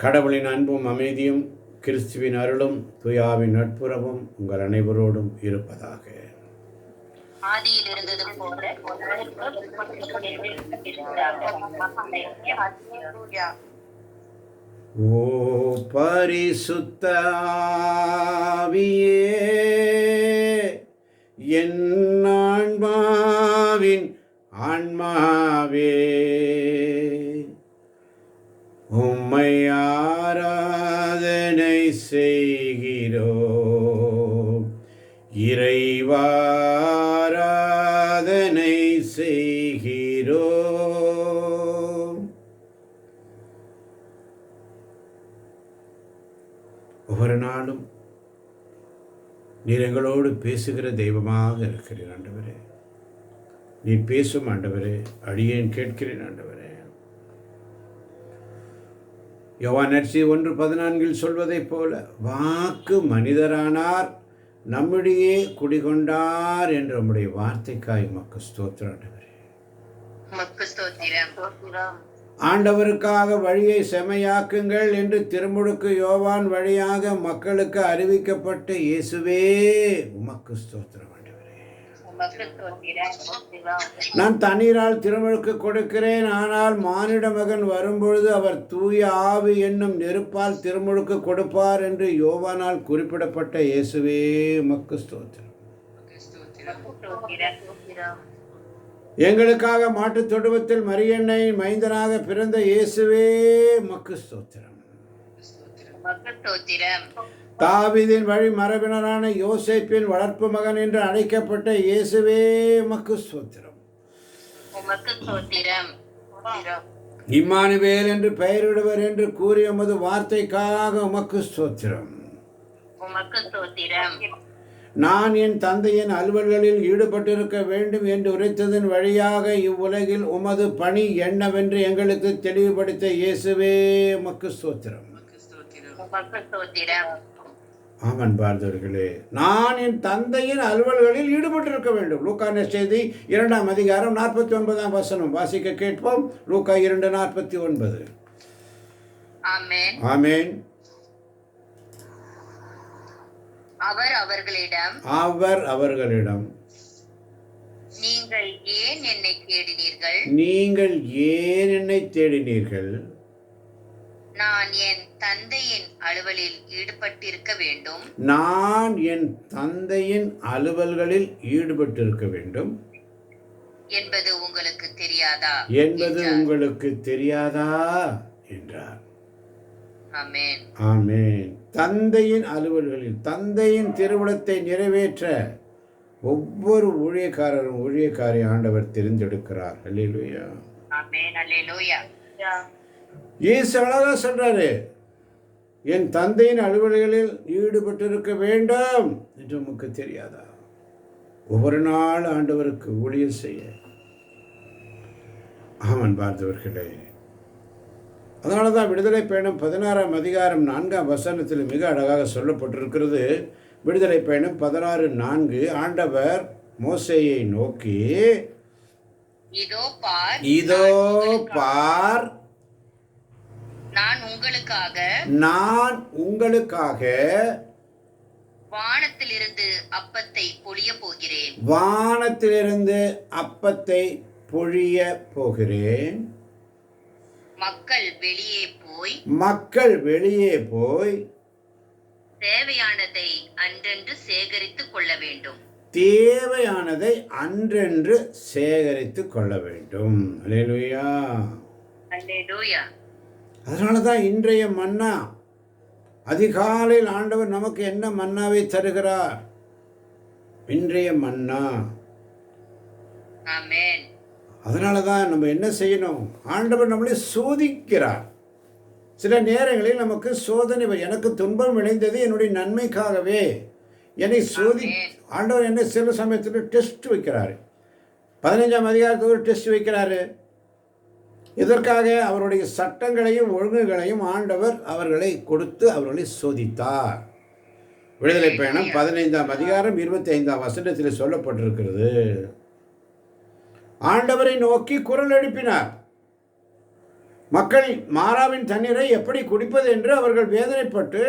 கடவுளின் அன்பும் அமைதியும் கிறிஸ்துவின் அருளும் துயாவின் நட்புறவும் உங்கள் அனைவரோடும் இருப்பதாக. ஓ பரிசுத்த ஆவியே என் ஆன்மாவின் ஆன்மாவே உம்மை ஆராதனை செய்கிறோம். இறைவாராதனை செய்கிறோம். ஒவ்வொரு நாளும் நீர் எங்களோடு பேசுகிற தெய்வமாக இருக்கிறேன் ஆண்டவரே. நீ பேசும் ஆண்டவரே. அடியேன் கேட்கிறேன் ஆண்டவரே. யோவான் நட்சி ஒன்று பதினான்கில் சொல்வதைப் போல வாக்கு மனிதரானார் நம்மிடையே குடிகொண்டார் என்ற உம்முடைய வார்த்தைக்காய் மக்கு ஸ்தோத்திரம். ஆண்டவருக்காக வழியை செமையாக்குங்கள் என்று திருமுழுக்கு யோவான் வழியாக மக்களுக்கு அறிவிக்கப்பட்ட இயேசுவே உமக்கு ஸ்தோத்திரம் ஆண்டவரே உமக்கு ஸ்தோத்திரம் ஸ்தோத்திரம் நான் தண்ணீரால் திருமுழுக்கு கொடுக்கிறேன். ஆனால் மானிட மகன் வரும்பொழுது அவர் தூய ஆவி என்னும் நெருப்பால் திருமுழுக்கு கொடுப்பார் என்று யோவானால் குறிப்பிடப்பட்ட இயேசுவே உமக்கு ஸ்தோத்திரம். எங்களுக்காக மாட்டுத் தொடுவத்தில் மரியன்னை மைந்தனாக பிறந்த இயேசுவே மக்கு ஸ்தோத்திரம். ஸ்தோத்திரம். தாவீதின் வழி மரபினரான யோசேப்பின் வளர்ப்பு மகன் என்று அழைக்கப்பட்ட இயேசுவே உமக்கு ஸ்தோத்திரம். உமக்கு ஸ்தோத்திரம். ஸ்தோத்திரம். இம்மானுவேல் என்று பெயரிடுவர் என்று கூறிய உமது வார்த்தைக்காக உமக்கு ஸ்தோத்திரம். உமக்கு ஸ்தோத்திரம். நான் என் தந்தையின் அலுவல்களில் ஈடுபட்டிருக்க வேண்டும் என்று உரைத்ததன் வழியாக இவ்வுலகில் உமது பணி என்னவென்று எங்களுக்கு தெளிவுபடுத்த இயேசுவே உமக்கு ஸ்தோத்திரம். ஆமன் பார்த்தவர்களே நான் என் தந்தையின் அலுவல்களில் ஈடுபட்டிருக்க வேண்டும். லூக்கான செய்தி இரண்டாம் அதிகாரம் நாற்பத்தி ஒன்பதாம் வசனம். வாசிக்க கேட்போம். லூக்கா இரண்டு நாற்பத்தி ஒன்பது ஆமேன். அவர் அவர்களிடம் அவர் அவர்களிடம் நீங்கள் ஏன் என்னை தேடினீர்கள்? நீங்கள் ஏன் என்னை தேடினீர்கள்? நான் என் தந்தையின் அலுவலில் ஈடுபட்டிருக்க வேண்டும். நான் என் தந்தையின் அலுவல்களில் ஈடுபட்டிருக்க வேண்டும். என்பது உங்களுக்கு தெரியாதா? என்பது. உங்களுக்கு தெரியாதா? என்றார். ஆமென். ஆமென். தந்தையின் அலுவல்களில் தந்தையின் திருவிழத்தை நிறைவேற்ற ஒவ்வொரு ஊழியக்காரரும் ஊழியக்காரி ஆண்டவர் தெரிந்தெடுக்கிறார். அல்லேலூயா ஆமென். அல்லேலூயா இயேசு அழகா சொல்றாரு என் தந்தையின் அலுவல்களில் ஈடுபட்டிருக்க வேண்டும் என்று உமக்கு தெரியாதா? ஒவ்வொரு நாள் ஆண்டவருக்கு ஊழியர் செய்ய. ஆமன் பார்த்தவர்களே அதனால தான் விடுதலை பயணம் பதினாறாம் அதிகாரம் நான்காம் வசனத்தில் மிக அழகாக சொல்லப்பட்டிருக்கிறது. விடுதலை பயணம் பதினாறு நான்கு ஆண்டவர் மோசேயை நோக்கி இதோ பார் இதோ நான் உங்களுக்காக- நான் உங்களுக்காக வானத்திலிருந்து அப்பத்தை பொழிய போகிறேன். வானத்திலிருந்து அப்பத்தை பொழிய போகிறேன். மக்கள் வெளியே போய் மக்கள் வெளியே போய் தேவையானதை அன்றென்று சேகரித்துக் கொள்ள வேண்டும். தேவையானதை அன்றென்று சேகரித்து கொள்ள வேண்டும். அல்லேலூயா அல்லேலூயா அதனால தான் இன்றைய மன்னா அதிகாலையில் ஆண்டவர் நமக்கு என்ன மன்னாவை தருகிறார்? இன்றைய மன்னா. அதனால தான் நம்ம என்ன செய்யணும்? ஆண்டவர் நம்மளை சோதிக்கிறார். சில நேரங்களில் நமக்கு சோதனை. எனக்கு துன்பம் விளைந்தது என்னுடைய நன்மைக்காகவே. என்னை சோதி. ஆண்டவர் என்ன சில சமயத்தில் டெஸ்ட் வைக்கிறாரு. பதினஞ்சாம் அதிகாரத்துக்கு ஒரு டெஸ்ட் வைக்கிறாரு. இதற்காக அவருடைய சட்டங்களையும் ஒழுங்குகளையும் ஆண்டவர் அவர்களை கொடுத்து அவர்களை சோதித்தார். விடுதலை பயணம் பதினைந்தாம் அதிகாரம் இருபத்தி ஐந்தாம் வசனத்தில் சொல்லப்பட்டிருக்கிறது. ஆண்டவரை நோக்கி குரல் எழுப்பினார். மக்கள் மாறாவின் தண்ணீரை எப்படி குடிப்பது என்று அவர்கள் வேதனைப்பட்டு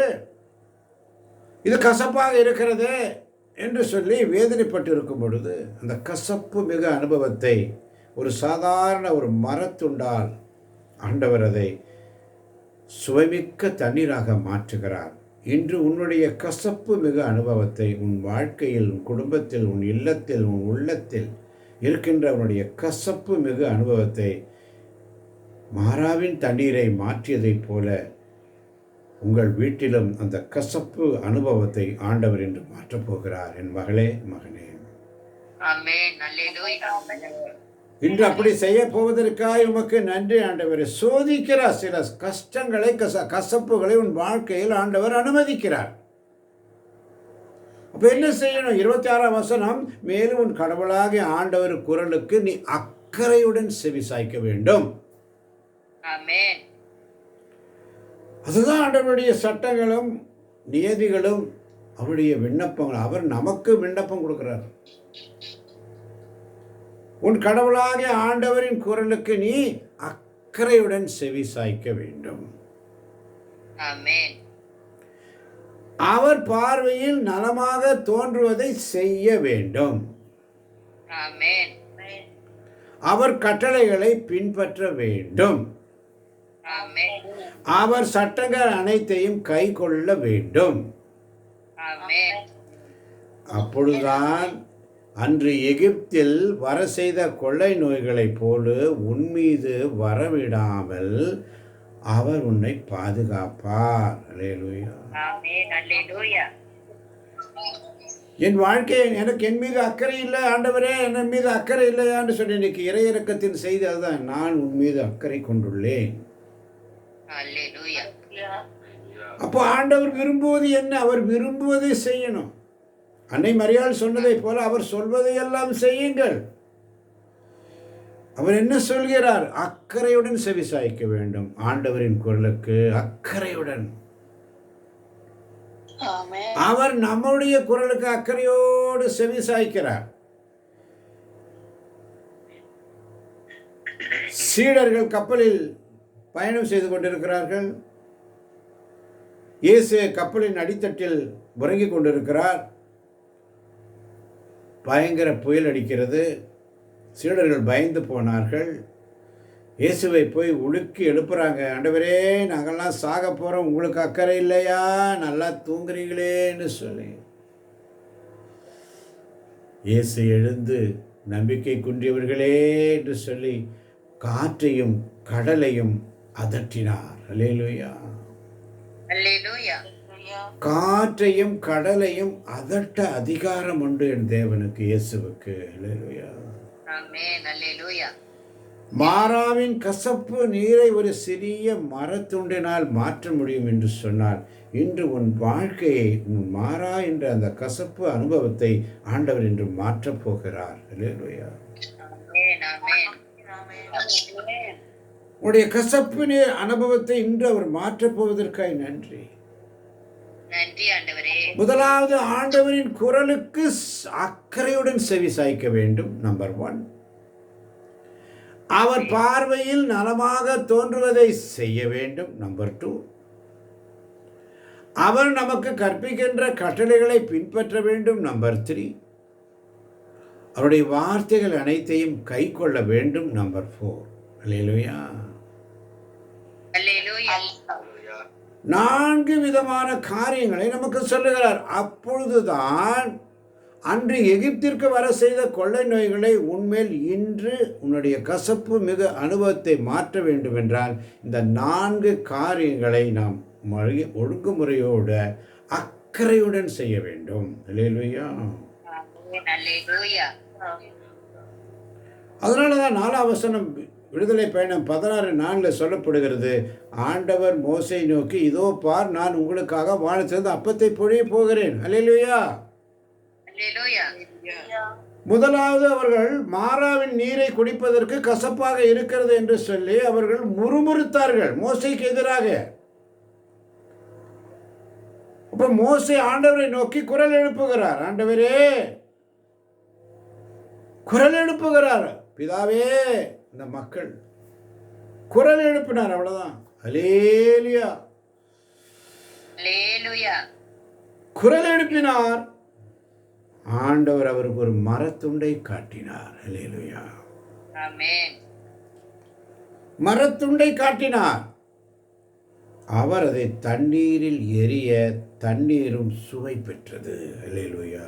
இது கசப்பாக இருக்கிறது என்று சொல்லி வேதனைப்பட்டு இருக்கும் பொழுது அந்த கசப்பு மிக அனுபவத்தை ஒரு சாதாரண ஒரு மரத்துண்டால் ஆண்டவர் அதை சுவைமிக்க தண்ணீராக மாற்றுகிறார். இன்று உன்னுடைய கசப்பு மிக அனுபவத்தை உன் வாழ்க்கையில் உன் குடும்பத்தில் உன் இல்லத்தில் உன் உள்ளத்தில் இருக்கின்ற உன்னுடைய கசப்பு மிகு அனுபவத்தை மாறாவின் தண்ணீரை மாற்றியதைப் போல உங்கள் வீட்டிலும் அந்த கசப்பு அனுபவத்தை ஆண்டவர் என்று மாற்றப் போகிறார். என் மகளே மகனே. ஆமென். அல்லேலூயா. இன்று அப்படி செய்ய போவதற்காக உமக்கு நன்றி ஆண்டவரை. சோதிக்கிறார் சில கஷ்டங்களை கச கசப்புகளை உன் வாழ்க்கையில் ஆண்டவர் அனுமதிக்கிறார். அப்ப என்ன செய்யணும்? இருபத்தி ஆறாம் வசனம் மேலும் உன் கடவுளாகிய ஆண்டவர் குரலுக்கு நீ அக்கறையுடன் செவி சாய்க்க வேண்டும். அதுதான் ஆண்டவருடைய சட்டங்களும் நியதிகளும் அவருடைய விண்ணப்பங்கள் அவர் நமக்கு விண்ணப்பம் கொடுக்கிறார். உன் கடவுளாகிய ஆண்டவரின் குரலுக்கு நீ அக்கறையுடன் செவி சாய்க்க வேண்டும். அவர் பார்வையில் நலமாக தோன்றுவதை செய்ய வேண்டும். அவர் கட்டளைகளை பின்பற்ற வேண்டும். அவர் சட்டங்கள் அனைத்தையும் கை கொள்ள வேண்டும் அப்பொழுதுதான் அன்று எகிப்தில் வர செய்த கொள்ளை நோய்களைப் போல உன் மீது வரவிடாமல் அவர் உன்னை பாதுகாப்பார். அல்லேலூயா ஆமென். அல்லேலூயா என் வாழ்க்கை எனக்கு என் மீது அக்கறை இல்லை ஆண்டவரே என் மீது அக்கறை இல்லையான்னு சொல்லி இன்னைக்கு இறையிறக்கத்தின் செய்தி அதுதான். நான் உன் மீது அக்கறை கொண்டுள்ளேன். அல்லேலூயா அப்போ ஆண்டவர் விரும்புவது என்ன? அவர் விரும்புவதை செய்யணும். அன்னை மரியாள் சொன்னதைப் போல அவர் சொல்வதையெல்லாம் செய்யுங்கள். அவர் என்ன சொல்கிறார்? அக்கறையுடன் செவி சாய்க்க வேண்டும். ஆண்டவரின் குரலுக்கு அக்கறையுடன். அவர் நம்முடைய குரலுக்கு அக்கறையோடு செவி சாய்க்கிறார். சீடர்கள் கப்பலில் பயணம் செய்து கொண்டிருக்கிறார்கள். இயேசு கப்பலின் அடித்தட்டில் உறங்கிக் கொண்டிருக்கிறார். பயங்கர புயல் அடிக்கிறது. சீடர்கள் பயந்து போனார்கள். இயேசுவை போய் உலுக்கி எழுப்புறாங்க. ஆண்டவரே நாங்கள்லாம் சாக போகிறோம் உங்களுக்கு அக்கறை இல்லையா? நல்லா தூங்குறீங்களேன்னு சொல்லி. இயேசு எழுந்து நம்பிக்கை குன்றியவர்களே என்று சொல்லி காற்றையும் கடலையும் அதட்டினார். அல்லேலூயா அல்லேலூயா காற்றையும் கடலையும் அதட்ட அதிகாரம் உண்டு என் தேவனுக்கு இயேசுவுக்கு. மாறாவின் கசப்பு நீரை ஒரு சிறிய மரத்துண்டினால் மாற்ற முடியும் என்று சொன்னால் இன்று உன் வாழ்க்கையை உன் மாறா என்ற அந்த கசப்பு அனுபவத்தை ஆண்டவர் இன்று மாற்றப் போகிறார். உன்னுடைய கசப்பு நீர் அனுபவத்தை இன்று அவர் மாற்றப் போவதற்காய் நன்றி. முதலாவது ஆண்டவரின் குரலுக்கு அக்கறையுடன் செவி சாய்க்க வேண்டும் நம்பர் ஒன். அவர் பார்வையில் நலமாக தோன்றுவதை செய்ய வேண்டும் நம்பர் டூ. அவர் நமக்கு கற்பிக்கின்ற கட்டளைகளை பின்பற்ற வேண்டும் நம்பர் த்ரீ. அவருடைய வார்த்தைகள் அனைத்தையும் கை கொள்ள வேண்டும் நம்பர் ஃபோர். அல்லேலூயா. அல்லேலூயா. நான்கு விதமான காரியங்களை நமக்கு சொல்லுகிறார். அப்பொழுதுதான் அன்று எகிப்திற்கு வர செய்த கொள்ளை நோய்களை உன்மேல் இன்று உன்னுடைய கசப்பு மிக அனுபவத்தை மாற்ற வேண்டும் என்றால் இந்த நான்கு காரியங்களை நாம் மழி ஒழுங்குமுறையோடு அக்கறையுடன் செய்ய வேண்டும். இல்லையா அதனால தான் நாலாம் வசனம் விடுதலை பயணம் பதினாறு நான்கில் சொல்லப்படுகிறது. ஆண்டவர் மோசை நோக்கி இதோ பார் நான் உங்களுக்காக வானத்திலிருந்து அப்பத்தை பொழிய போகிறேன். அல்லேலூயா. முதலாவது அவர்கள் மாறாவின் நீரை குடிப்பதற்கு கசப்பாக இருக்கிறது என்று சொல்லி அவர்கள் முறுமுறுத்தார்கள் மோசைக்கு எதிராக. அப்ப மோசை ஆண்டவரை நோக்கி குரல் எழுப்புகிறார். ஆண்டவரே குரல் எழுப்புகிறார். பிதாவே இந்த மக்கள் குரல் எழுப்பினார் அவ்வளவுதான். அலேலியா குரல் எழுப்பினார். ஆண்டவர் அவருக்கு ஒரு மரத்துண்டை காட்டினார். அலேலுயா மரத்துண்டை காட்டினார். அவர் அதை தண்ணீரில் எரிய தண்ணீரும் சுவை பெற்றது. அலேலுயா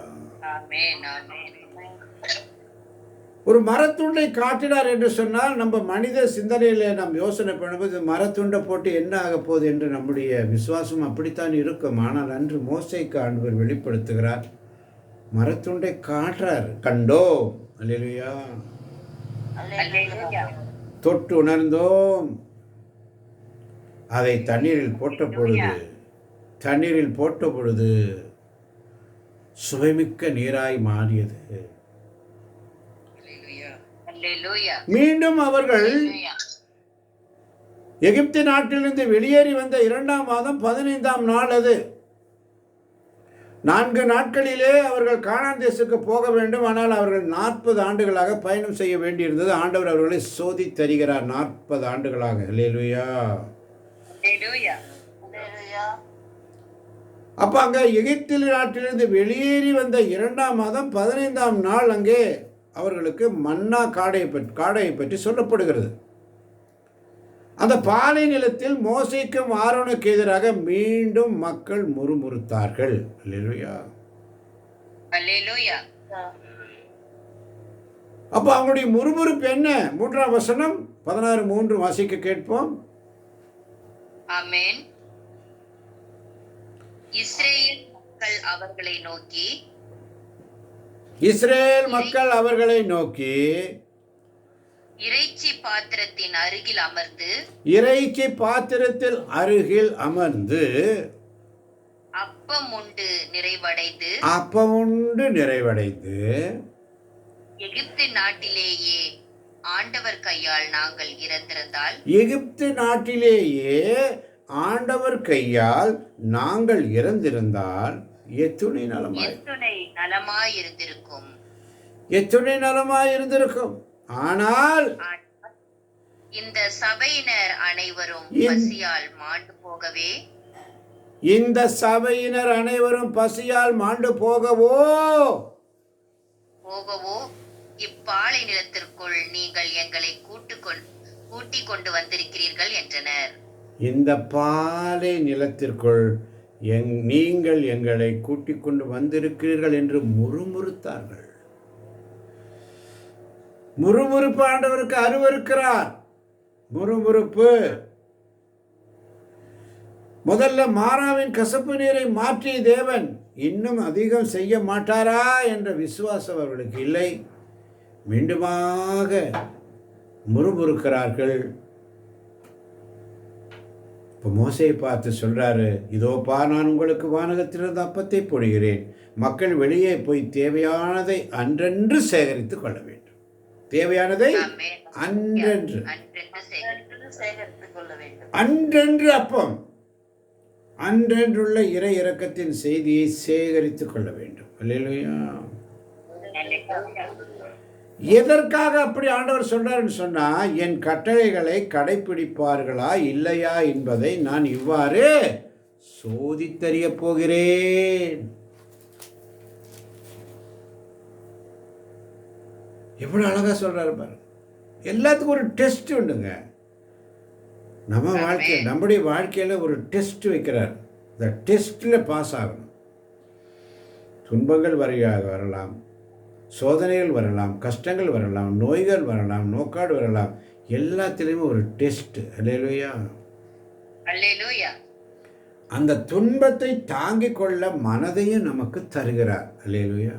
ஒரு மரத்துண்டை காட்டினார் என்று சொன்னால் நம்ம மனித சிந்தனையில் நாம் யோசனை பண்ணும்போது மரத்துண்டை போட்டு என்ன ஆக போகுது என்று நம்முடைய விசுவாசம் அப்படித்தான் இருக்கும். ஆனால் அன்று மோசைக்கு ஆண்டவர் வெளிப்படுத்துகிறார் மரத்துண்டை காட்டுறார். கண்டோம் அல்லேலூயா. அல்லேலூயா. தொட்டு உணர்ந்தோம். அதை தண்ணீரில் போட்ட பொழுது தண்ணீரில் போட்ட பொழுது சுவைமிக்க நீராய் மாறியது. மீண்டும் அவர்கள் எகிப்து நாட்டிலிருந்து வெளியேறி வந்த இரண்டாம் மாதம் பதினைந்தாம் நாள் அது. நான்கு நாட்களிலே அவர்கள் கானான் தேசத்துக்கு போக வேண்டும். ஆனால் அவர்கள் நாற்பது ஆண்டுகளாக பயணம் செய்ய வேண்டியிருந்தது. ஆண்டவர் அவர்களை சோதித்தருகிறார் நாற்பது ஆண்டுகளாக. அல்லேலூயா அப்போ அங்கே எகிப்தில் நாட்டிலிருந்து வெளியேறி வந்த இரண்டாம் மாதம் பதினைந்தாம் நாள் அங்கே அவர்களுக்கு மன்னா காடையை பற்றி காடையை பற்றி சொல்லப்படுகிறது. அந்த பாலை நிலத்தில் மோசைக்கும் ஆரோனுக்கு எதிராக மீண்டும் மக்கள் முறுமுறுத்தார்கள். அல்லேலூயா. அல்லேலூயா. அப்போ அவங்களுடைய முறுமுறுப்பு என்ன? மூன்றாம் வசனம் பதினாறு மூன்று வாசிக்க கேட்போம். ஆமென். இஸ்ரேல் மக்கள் அவர்களை நோக்கி இஸ்ரேல் மக்கள் அவர்களை நோக்கி இறைச்சி பாத்திரத்தின் அருகில் அமர்ந்து இறைச்சி பாத்திரத்தில் அருகில் அமர்ந்து அப்பம் உண்டு நிறைவடைந்து அப்பமுண்டு நிறைவடைந்து எகிப்து நாட்டிலேயே ஆண்டவர் கையால் நாங்கள் இறந்திருந்தால் எகிப்து நாட்டிலேயே ஆண்டவர் கையால் நாங்கள் இறந்திருந்தால் எத்துணை நலமாய். எத்துணை நலமாயிருந்திருக்கும் எத்துணை நலமாய் இருந்திருக்கும். ஆனால் இந்த சபையினர் அனைவரும் பசியால் மாண்டு போகவே இந்த சபையினர் அனைவரும் பசியால் மாண்டு போகவோ? போகவோ? இப்பாலை நிலத்திற்குள் நீங்கள் எங்களை கூட்டு கூட்டிக் கொண்டு வந்திருக்கிறீர்கள் என்றனர். இந்த பாலை நிலத்திற்குள் எங் நீங்கள் எங்களை கூட்டிக் கொண்டு வந்திருக்கிறீர்கள் என்று முறுமுறுத்தார்கள். முறுமுறுப்பு ஆண்டவருக்கு அருவருக்கிறார். முறுமுறுப்பு. முதல்ல மாறாவின் கசப்பு நீரை மாற்றிய தேவன் இன்னும் அதிகம் செய்ய மாட்டாரா? என்ற விசுவாசம் அவர்களுக்கு இல்லை. மீண்டுமாக முறுமுறுக்கிறார்கள். இப்போ மோசையை பார்த்து சொல்றாரு இதோப்பா நான் உங்களுக்கு வானகத்திலிருந்து அப்பத்தை பொழிகிறேன் மக்கள் வெளியே போய் தேவையானதை அன்றன்று சேகரித்து கொள்ள வேண்டும். தேவையானதை ஆமென். அன்றன்று. அன்றென்று சேகரித்து சேகரித்துக் கொள்ள வேண்டும். அன்றன்று அப்பம். அன்றன்றுள்ள இறை இறக்கத்தின் செய்தியை சேகரித்து கொள்ள வேண்டும். அல்லேலூயா. எதற்காக அப்படி ஆண்டவர் சொல்றாருன்னு சொன்னா என் கட்டளைகளை கடைபிடிப்பார்களா இல்லையா என்பதை நான் இவ்வாறு சோதித்தறிய போகிறேன். எவ்வளவு அழகா சொல்றாரு பாரு எல்லாத்துக்கும் ஒரு டெஸ்ட் உண்டுங்க. நம்ம வாழ்க்கை நம்முடைய வாழ்க்கையில ஒரு டெஸ்ட் வைக்கிறார். இந்த டெஸ்ட்ல பாஸ் ஆகணும். துன்பங்கள் வரையாக வரலாம். சோதனைகள் வரலாம் கஷ்டங்கள் வரலாம் நோய்கள் வரலாம் நோக்காடு வரலாம். எல்லாத்திலையுமே ஒரு டெஸ்ட். அல்லையா அந்த துன்பத்தை தாங்கிக் கொள்ள மனதையும் நமக்கு தருகிறார். அல்லேலூயா.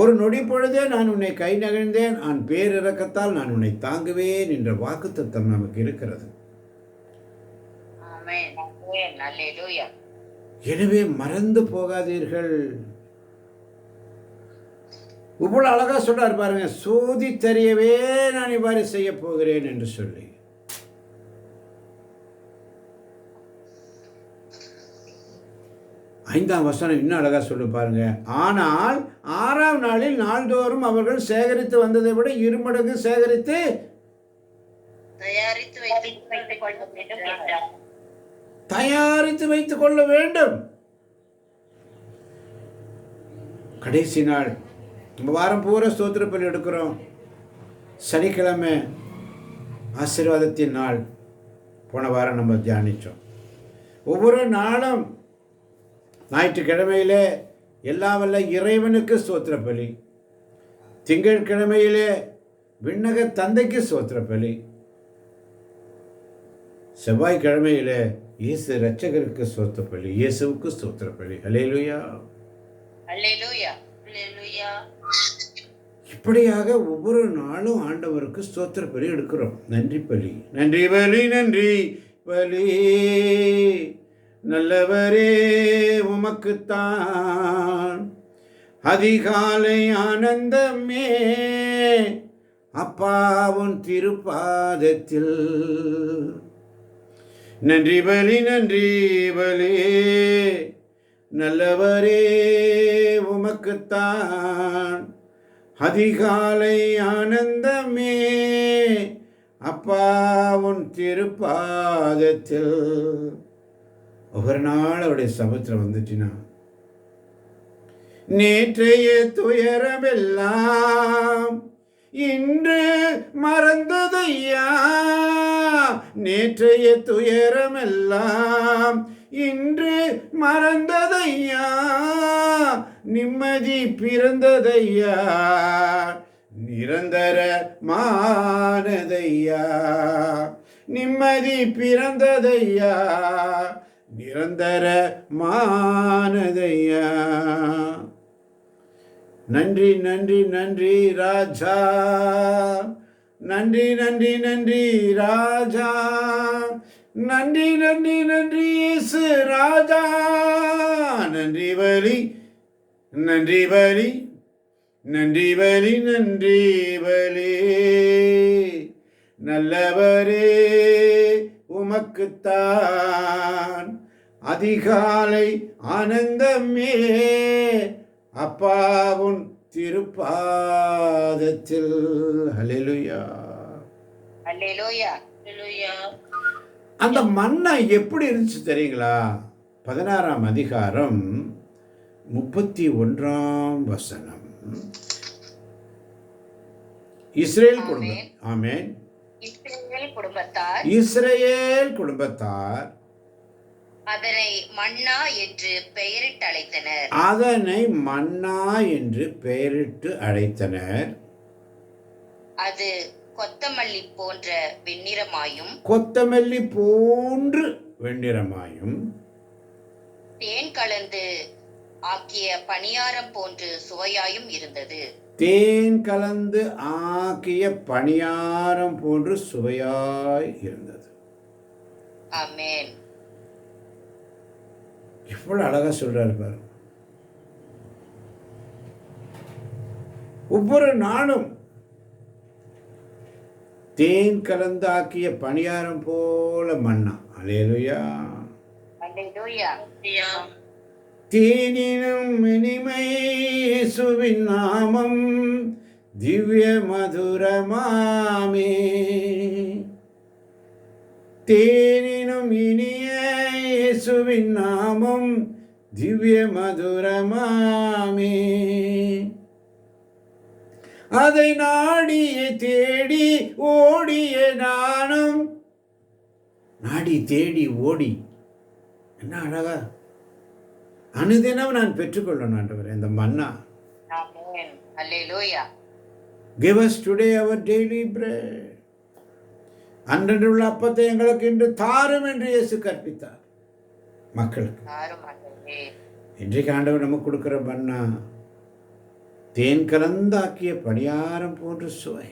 ஒரு நொடி பொழுதே நான் உன்னை கை நகழ்ந்தேன். நான் பேரிறக்கத்தால் நான் உன்னை தாங்குவேன் என்ற வாக்குத்தத்தம் நமக்கு இருக்கிறது. எனவே மறந்து போகாதீர்கள். இவ்வளவு அழகா சொல்றாரு பாருங்க சோதி தெரியவே நான் இவ்வாறு செய்ய போகிறேன் என்று சொல்லி. ஐந்தாம் வசனம் இன்னும் அழகா சொல்லு பாருங்க ஆனால் ஆறாம் நாளில் நாள்தோறும் அவர்கள் சேகரித்து வந்ததை விட இருமடங்கு சேகரித்து தயாரித்து வைத்துக் கொள்ள வேண்டும். கடைசி நாள் நம்ம வாரம் பூரா ஸ்தோத்திர பலி எடுக்கிறோம். சனிக்கிழமை ஆசீர்வாதத்தின் நாள் போன வாரம் நம்ம தியானித்தோம் ஒவ்வொரு நாளும் ஞாயிற்றுக்கிழமையிலே எல்லா வல்ல இறைவனுக்கு ஸ்தோத்திர பலி திங்கட்கிழமையிலே விண்ணக தந்தைக்கு ஸ்தோத்திர பலி செவ்வாய்க்கிழமையிலே இயேசு ரட்சகருக்கு ஸ்தோத்திர பலி இயேசுவுக்கு ஸ்தோத்திர பலி ஹalleluya. அல்லேலூயா இப்படியாக ஒவ்வொரு நாளும் ஆண்டவருக்கு ஸ்தோத்திர பலி எடுக்கிறோம். நன்றி பலி. நன்றி பலி நன்றி பலி. நல்லவரே உமக்குத்தான் அதிகாலை ஆனந்தமே. அப்பாவும் திருப்பாதத்தில். நன்றி பலி நன்றி பலி. நல்லவரே உமக்குத்தான் அதிகாலை ஆனந்தமே. அப்பா உன் திருப்பாதத்தில். ஒவ்வொரு நாள் அவருடைய சபத்தில் வந்துட்டினா நேற்றைய துயரமெல்லாம் இன்று மறந்ததையா? நேற்றைய துயரமெல்லாம் இன்று மறந்ததையா? நிம்மதி பிறந்ததையா? நிரந்தர மானதையா? நிம்மதி பிறந்ததையா? நிரந்தர மானதையா? நன்றி நன்றி நன்றி ராஜா. நன்றி நன்றி நன்றி ராஜா. நன்றி நன்றி நன்றி இயேசு ராஜா. நன்றி பலி நன்றி பலி நன்றி பலி நன்றி பலி நல்லவரே உமக்குத்தான் அதிகாலை ஆனந்தமே. அப்பாவுன் திருப்பாதத்தில். ஹalleluya. அல்லேலூயா அல்லேலூயா அந்த மண்ணை எப்படி இருந்துச்சு தெரியுங்களா? பதினாறாம் அதிகாரம் முப்பத்தி ஒன்றாம் வசனம். இஸ்ரேல் குடும்பம் ஆமென். இஸ்ரேல் குடும்பத்தார் அதனை மன்னா என்று பெயரிட்டு அழைத்தனர். அதனை மன்னா என்று பெயரிட்டு அழைத்தனர். அது கொத்தமல்லி போன்ற வெண்ணிறமாயும் கொத்தமல்லி போன்று வெண்ணிறமாயும் தேன் கலந்து ஆக்கிய பணியாரம் போன்று சுவையாயும் இருந்தது. தேன் கலந்து ஆக்கிய பணியாரம் போன்று சுவையாய் இருந்தது. ஆமென். எவ்வளவு அழகா சொல்றாரு பாரு. ஒவ்வொரு நாளும் தேன் கலந்து ஆக்கிய பணியாரம் போல மன்னா. அலேலுயா தேனினும் இனிமை இயேசுவின் நாமம் திவ்ய மதுரமாமே. தேனினும் இனிய இயேசுவின் நாமம் திவ்ய மதுரமாமே. அதை நாடிய தேடி ஓடிய நானும் நாடி தேடி ஓடி. என்ன அழகா. அனுதினம் நான் பெற்றுக்கொள்ளணும் ஆண்டவரே இந்த மன்னா. Give us today our daily bread அன்றன்றுள்ள அப்பத்தை எங்களுக்கு இன்று தாரும் என்று இயேசு கற்பித்தார். மக்களுக்கு. இன்றைக்கு ஆண்டவர் நமக்கு கொடுக்கிற மன்னா. தேன் கலந்தாக்கிய பணியாரம் போன்ற சுவை.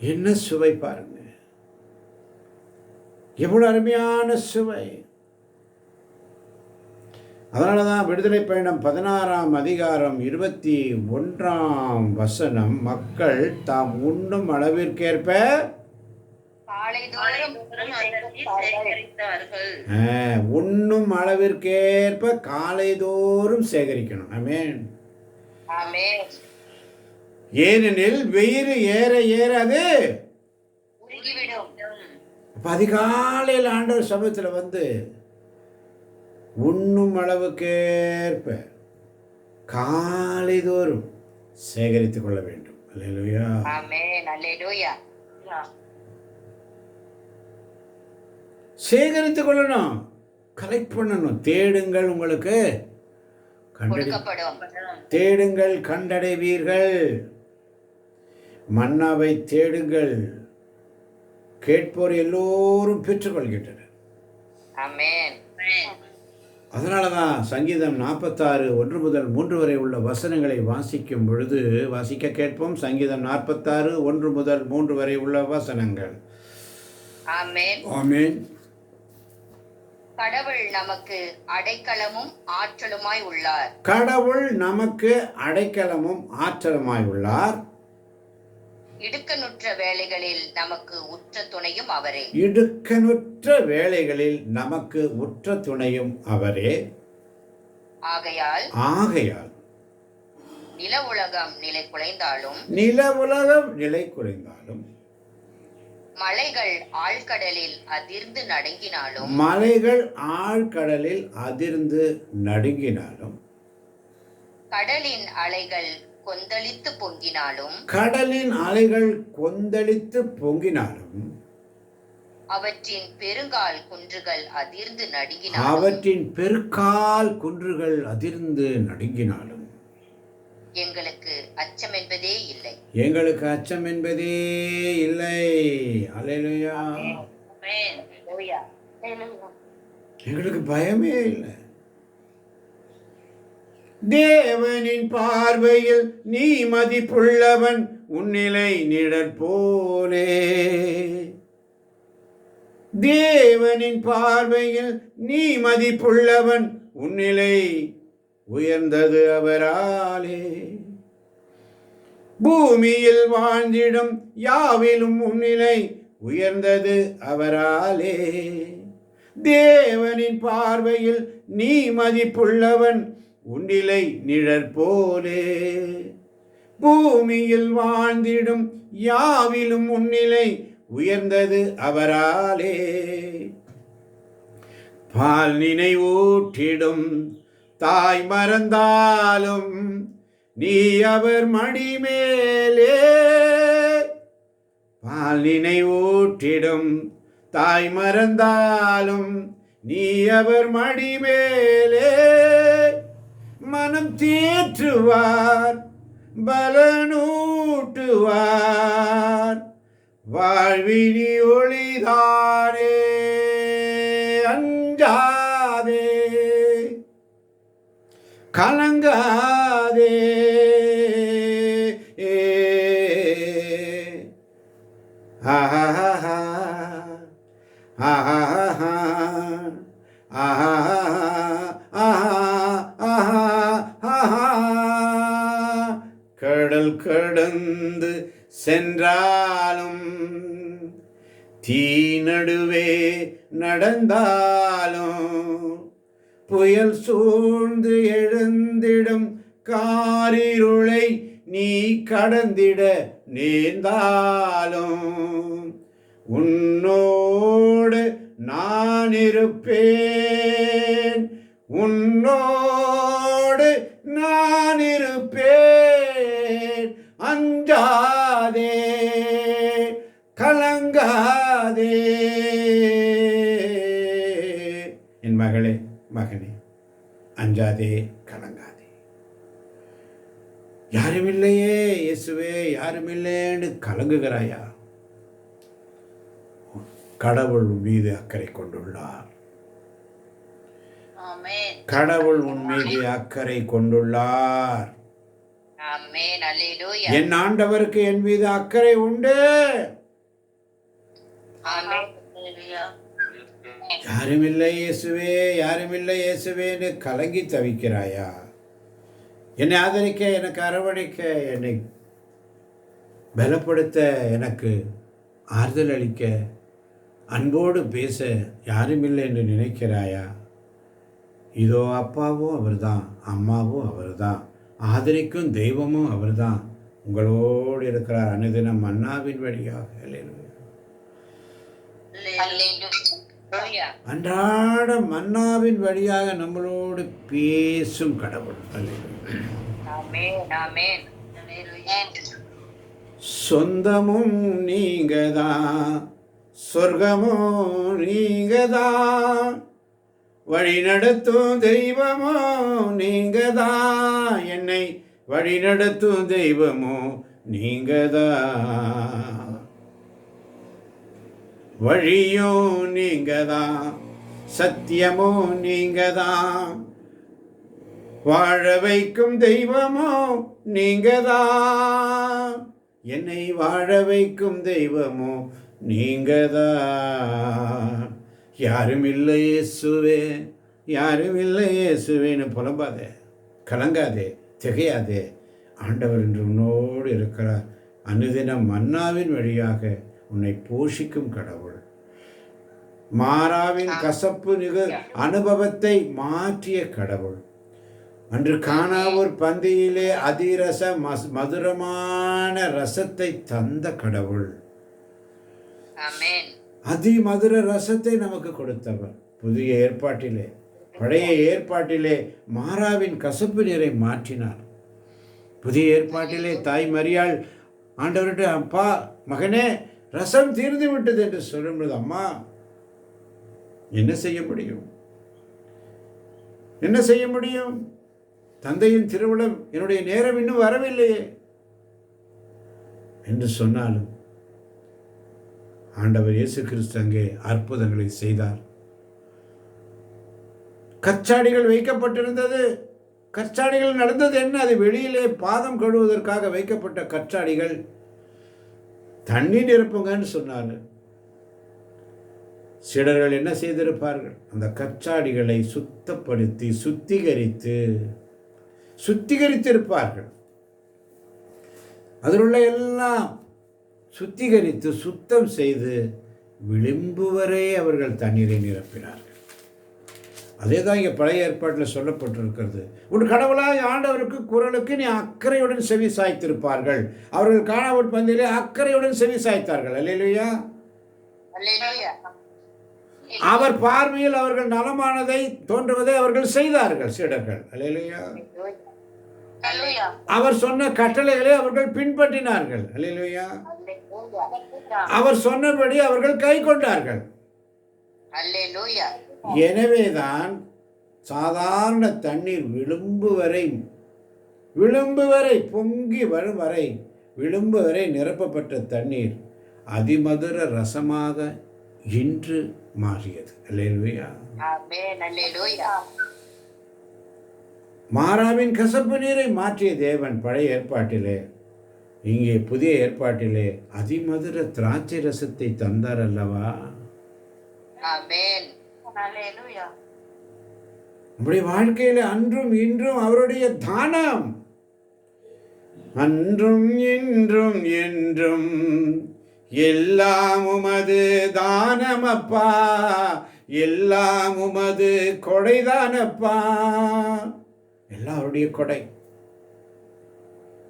என்ன சுவை பாருங்க. எவ்வளவு அருமையான சுவை. அதனால தான் விடுதலை பயணம் பதினாறாம் அதிகாரம் இருபத்தி ஒன்றாம் வசனம் மக்கள் தாம் உண்ணும் அளவிற்கேற்ப உண்ணும் அளவிற்கேற்ப காலைதோறும் சேகரிக்கணும். ஆமென். ஆமென். ஏனெனில் வெயில் ஏற ஏற அது உருகி அப்போ அதிகாலையில் ஆண்டவர் சமயத்தில் வந்து உண்ணும் அளவுக்கேற்ப காலைதோறும் சேகரித்துக் கொள்ள வேண்டும். அல்லேலூயா. ஆமென். அல்லேலூயா. சேகரித்துக் கொள்ளணும். கலெக்ட் பண்ணணும். தேடுங்கள் உங்களுக்கு. கண்டடி தேடுங்கள் கண்டடைவீர்கள். மன்னாவை தேடுங்கள். கேட்போர் எல்லோரும் பெற்றுக்கொள்கின்றனர். அதனால தான் சங்கீதம் நாற்பத்தாறு ஒன்று முதல் மூன்று வரை உள்ள வசனங்களை வாசிக்கும் பொழுது வாசிக்க கேட்போம். சங்கீதம் நாற்பத்தாறு ஒன்று முதல் மூன்று வரை உள்ள வசனங்கள். ஆமென். ஆமீன். கடவுள் நமக்கு அடைக்கலமும் ஆற்றலுமாய் உள்ளார். கடவுள் நமக்கு அடைக்கலமும் ஆற்றலுமாய் உள்ளார். இடுக்கணுற்ற வேளைகளில் நமக்கு உற்ற துணையும் அவரே. இடுக்கணுற்ற வேளைகளில் நமக்கு உற்ற துணையும் அவரே. ஆகையால் ஆகையால் நில உலகம் நிலை குலைந்தாலும் நில உலகம் நிலை குறைந்தாலும் மலைகள் ஆழ்கடலில் அதிர்ந்து நடுங்கினாலும் மலைகள் ஆழ்கடலில் அதிர்ந்து நடுங்கினாலும் கடலின் அலைகள் கொந்தளித்து பொங்கினாலும் கடலின் அலைகள் கொந்தளித்து பொங்கினாலும் அவற்றின் பெருங்கால் குன்றுகள் அதிர்ந்து நடுங்கினாலும் அவற்றின் பெருக்கால் குன்றுகள் அதிர்ந்து நடுங்கினாலும் எங்களுக்கு அச்சம் என்பதே இல்லை. எங்களுக்கு அச்சம் என்பதே இல்லை. அலையிலையா எங்களுக்கு பயமே இல்லை. தேவனின் பார்வையில் நீ மதிப்புள்ளவன் உன்னிலை நிழற் போலே. தேவனின் பார்வையில் நீ மதிப்புள்ளவன் உன்னிலை உயர்ந்தது அவராலே. பூமியில் வாழ்ந்திடும் யாவிலும் முன்னிலை உயர்ந்தது அவராலே. தேவனின் பார்வையில் நீ மதிப்புள்ளவன் உன்னிலை நிழற் போலே. பூமியில் வாழ்ந்திடும் யாவிலும் முன்னிலை உயர்ந்தது அவராலே. பால் நினைவூற்றிடும் தாய் மறந்தாலும் நீ அவர் மடிமேலே பால் நினைவூற்றிடும் தாய் மறந்தாலும் நீ அவர் மடிமேலே மனம் தேற்றுவார் பலனூட்டுவார். வாழ்வினி ஒளிதானே அஞ்சா கலங்காதே ஏ ஆஹா ஆஹா கடல் கடந்து சென்றாலும் தீ நடுவே நடந்தாலும் புயல் சூழ்ந்து எழுந்திடும் காரிருளை நீ கடந்திட நீந்தாலும் உன்னோடு நான் இருப்பேன் உன்னோடு நான் இருப்பேன் அஞ்சாதே கலங்காதே. என் மகளே மகனே அஞ்சாதே கலங்காதே. யாருமில்லையே இயேசுவே யாருமில்லைன்னு கலங்குகிறாயா? கடவுள் மீது அக்கறை கொண்டுள்ளார். கடவுள் உன் மீது அக்கறை கொண்டுள்ளார். என் ஆண்டவருக்கு என் மீது அக்கறை உண்டு. யாருமில்லை இயேசுவே யாருமில்லை இயேசுவேன்னு கலங்கி தவிக்கிறாயா? என்னை ஆதரிக்க எனக்கு அரவணைக்க என்னை பலப்படுத்த எனக்கு ஆறுதல் அளிக்க அன்போடு பேச யாருமில்லை என்று நினைக்கிறாயா? இதோ அப்பாவும் அவர்தான் அம்மாவும் அவர்தான் ஆதரிக்கும் தெய்வமும் அவர்தான் உங்களோடு இருக்கிறார். அனுதினம் மன்னாவின் வழியாக. அல்லேலூயா. அன்றாட மன்னாவின் வழியாக நம்மளோடு பேசும் கடவுள். சொந்தமும் நீங்கதான் சொர்க்கமும் நீங்கதான் வழி நடத்தும் தெய்வமோ நீங்கதான் என்னை வழி நடத்தும் தெய்வமோ வழியோ நீங்கதா? சத்தியமோ நீங்கதா? வாழ வைக்கும் தெய்வமோ நீங்கதா? என்னை வாழ வைக்கும் தெய்வமோ நீங்கதா? யாரும் இல்லை இயேசுவே யாரும் இல்லை இயேசுவேன்னு புலம்பாதே கலங்காதே திகையாதே. ஆண்டவர் என்று உன்னோடு இருக்கிறார். அனுதினம் மன்னாவின் வழியாக உன்னை போஷிக்கும் கடவுள். மாறாவின் கசப்பு நிக அனுபவத்தை மாற்றிய கடவுள். அன்று காணாவூர் பந்தியிலே அதிரச மஸ் மதுரமான ரசத்தை தந்த கடவுள். ஆமென். அதிமதுர ரசத்தை நமக்கு கொடுத்தவர். புதிய ஏற்பாட்டிலே பழைய ஏற்பாட்டிலே மாறாவின் கசப்பு நீரை மாற்றினார். புதிய ஏற்பாட்டிலே தாய் மரியாள் ஆண்டவர்கிட்ட அப்பா மகனே ரசம் தீர்ந்து விட்டது என்று சொல்லும்போது அம்மா என்ன செய்ய முடியும்? என்ன செய்ய முடியும்? தந்தையின் திருவிழம் என்னுடைய நேரம் இன்னும் வரவில்லையே என்று சொன்னாலும் ஆண்டவர் இயேசு கிறிஸ்து அங்கே அற்புதங்களை செய்தார். கச்சாடிகள் வைக்கப்பட்டிருந்தது. கச்சாடிகள் நடந்தது என்ன? அது வெளியிலே பாதம் கழுவுவதற்காக வைக்கப்பட்ட கச்சாடிகள். தண்ணி நிரப்புங்கன்னு சொன்னார். சிலர்கள் என்ன செய்திருப்பார்கள்? அந்த கச்சாடிகளை சுத்தப்படுத்தி சுத்திகரித்து சுத்திகரித்திருப்பார்கள். அதில் உள்ள எல்லாம் சுத்திகரித்து சுத்தம் செய்து விளிம்பு வரை அவர்கள் தண்ணீரை நிரப்பினார்கள். அதே தான் இங்கே பழைய ஏற்பாட்டில் சொல்லப்பட்டிருக்கிறது. உன் கடவுளாய் ஆண்டவருக்கு குரலுக்கு நீ அக்கறையுடன் செவி சாய்த்திருப்பார்கள். அவர்கள் காணாவூர் பந்தியிலே அக்கறையுடன் செவி சாய்த்தார்கள். அல்லையா அவர் பார்வையில் அவர்கள் நலமானதை தோன்றுவதை அவர்கள் செய்தார்கள் சீடர்கள். அல்லையா அவர் சொன்ன கட்டளைகளை அவர்கள் பின்பற்றினார்கள். அல்லையா அவர் சொன்னபடி அவர்கள் கை கொண்டார்கள். எனவேதான் சாதாரண தண்ணீர் விளிம்பு வரை விளிம்பு வரை பொங்கி வரும் வரை விளிம்பு வரை நிரப்பப்பட்ட தண்ணீர் அதிமதுர ரசமாக இன்று மாறியது. அல்லேலூயா. மாறாவின் கசப்பு நீரை மாற்றிய தேவன் பழைய ஏற்பாட்டிலே இங்கே புதிய ஏற்பாட்டிலே அதிமதுர திராட்சை ரசத்தை தந்தார் அல்லவா? நம்முடைய வாழ்க்கையில அன்றும் இன்றும் அவருடைய தானம். அன்றும் இன்றும் என்றும் எல்லாம் உமது தானமப்பா எல்லாம் உமது கொடைதானப்பா எல்லாம் அவருடைய கொடை.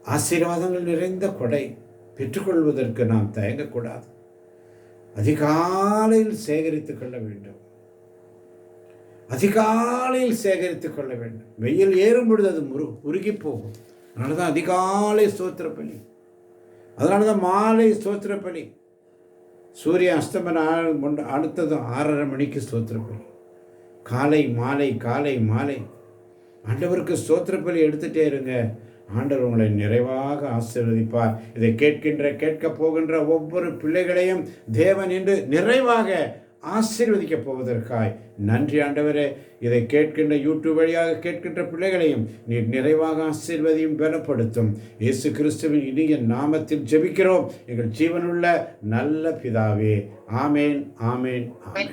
ஆசீர்வாதங்கள் நிறைந்த கொடை. பெற்றுக்கொள்வதற்கு நாம் தயங்கக்கூடாது. அதிகாலையில் சேகரித்து கொள்ள வேண்டும். அதிகாலையில் சேகரித்து கொள்ள வேண்டும். வெயில் ஏறும் பொழுது அது முரு உருகி போகும். அதனால தான் அதிகாலை ஸ்தோத்திர பலி அதனால தான் மாலை ஸ்தோத்திர பலி சூரிய அஸ்தமன அடுத்ததும் ஆறரை மணிக்கு ஸ்தோத்திர பலி காலை மாலை காலை மாலை. ஆண்டவருக்கு ஸ்தோத்திர பலி எடுத்துகிட்டே இருங்க. ஆண்டவர் உங்களை நிறைவாக ஆசீர்வதிப்பார். இதை கேட்கின்ற கேட்கப் போகின்ற ஒவ்வொரு பிள்ளைகளையும் தேவன் என்று நிறைவாக ஆசீர்வதிக்கப் போவதற்காய். நன்றி ஆண்டவரே. இதை கேட்கின்ற யூடியூப் வழியாக கேட்கின்ற பிள்ளைகளையும் நீர் நிறைவாக ஆசீர்வதியும் பலப்படுத்தும். இயேசு கிறிஸ்துவின் இனிய நாமத்தில் ஜெபிக்கிறோம். எங்கள் ஜீவனுள்ள நல்ல பிதாவே. ஆமேன். ஆமேன் ஆமேன்.